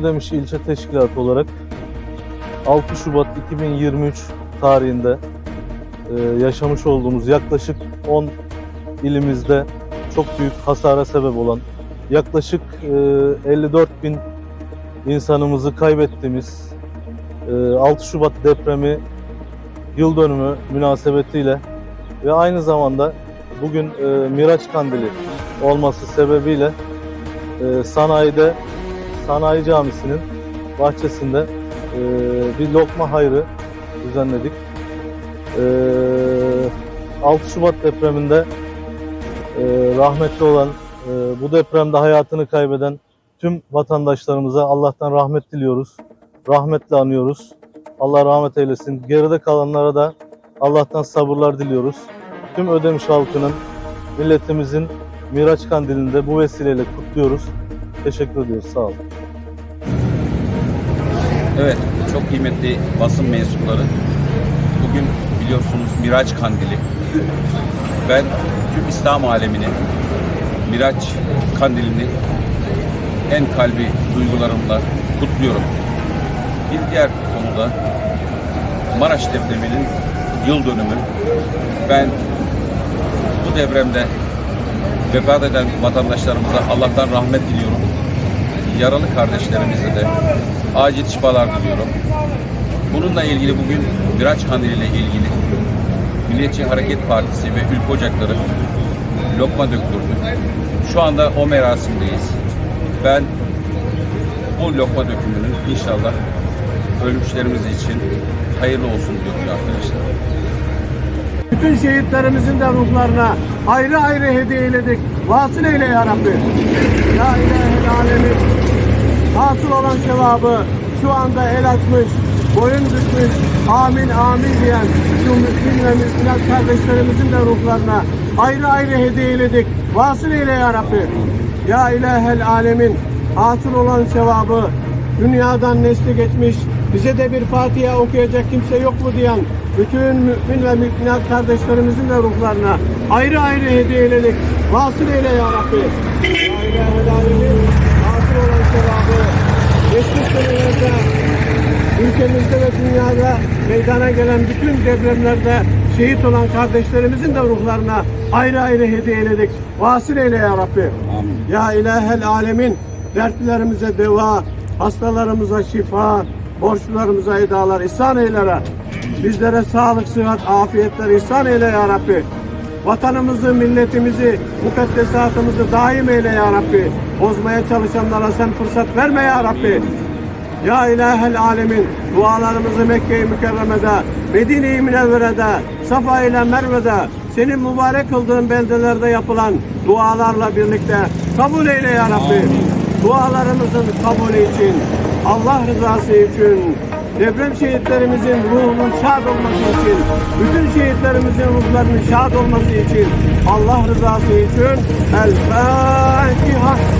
Ödemiş İlçe Teşkilatı olarak 6 Şubat 2023 tarihinde e, yaşamış olduğumuz yaklaşık 10 ilimizde çok büyük hasara sebep olan yaklaşık e, 54 bin insanımızı kaybettiğimiz e, 6 Şubat depremi yıl dönümü münasebetiyle ve aynı zamanda bugün e, Miraç Kandili olması sebebiyle e, sanayide Sanayi Camisi'nin bahçesinde e, bir lokma hayrı düzenledik. E, 6 Şubat depreminde e, rahmetli olan, e, bu depremde hayatını kaybeden tüm vatandaşlarımıza Allah'tan rahmet diliyoruz. Rahmetle anıyoruz. Allah rahmet eylesin. Geride kalanlara da Allah'tan sabırlar diliyoruz. Tüm Ödemiş halkının, milletimizin Miraç Kandili'nde bu vesileyle kutluyoruz. Teşekkür ediyoruz. Sağ olun. Evet, çok kıymetli basın mensupları. Bugün biliyorsunuz Miraç Kandili. Ben tüm İslam alemini Miraç Kandilini en kalbi duygularımla kutluyorum. Bir diğer konuda Maraş depreminin yıl dönümü. Ben bu depremde vefat eden vatandaşlarımıza Allah'tan rahmet diliyorum. Yaralı kardeşlerimize de acil şifalar diliyorum. Bununla ilgili bugün Miraç Kandili ile ilgili Milliyetçi Hareket Partisi ve Ülke Ocakları lokma döktürdü. Şu anda o merasimdeyiz. Ben bu lokma dökümünün inşallah ölmüşlerimiz için hayırlı olsun diyorum arkadaşlar. Bütün şehitlerimizin de ruhlarına ayrı ayrı hediye eyledik. Vasıl eyle ya Rabbi. La ilahe alemin. Hasıl olan sevabı şu anda el açmış, boyun bükmüş, amin amin diyen şu mümin ve müminat kardeşlerimizin de ruhlarına ayrı ayrı hediye eyledik. Vasıl eyle ya Rabbi. Ya ilahel alemin. Hasıl olan sevabı dünyadan nesli geçmiş, bize de bir Fatiha okuyacak kimse yok mu diyen bütün mümin ve müminat kardeşlerimizin de ruhlarına ayrı ayrı hediye eyledik. Vasıl eyle ya Rabbi. La ilahe. Vasıl olan sevabı geçmiş senelerde ülkemizde ve dünyada meydana gelen bütün depremlerde şehit olan kardeşlerimizin de ruhlarına ayrı ayrı hediye eyledik. Vasıl eyle ya Rabbi. Amin. Ya ilahel alemin dertlerimize deva, hastalarımıza şifa, borçlularımıza edalar ihsan eylere. Bizlere sağlık, sıhhat, afiyetler ihsan eyle ya Rabbi. Vatanımızı, milletimizi, mukaddesatımızı daim eyle ya Rabbi. Bozmaya çalışanlara sen fırsat verme ya Rabbi. Ya ilahel alemin dualarımızı Mekke-i Mükerreme'de, Medine-i Münevvere'de, Safa ile Merve'de, senin mübarek kıldığın beldelerde yapılan dualarla birlikte kabul eyle ya Rabbi. Dualarımızın kabulü için, Allah rızası için, deprem şehitlerimizin ruhunun şad olması için, bütün şehitlerimizin ruhlarının şad olması için, Allah rızası için El Fatiha.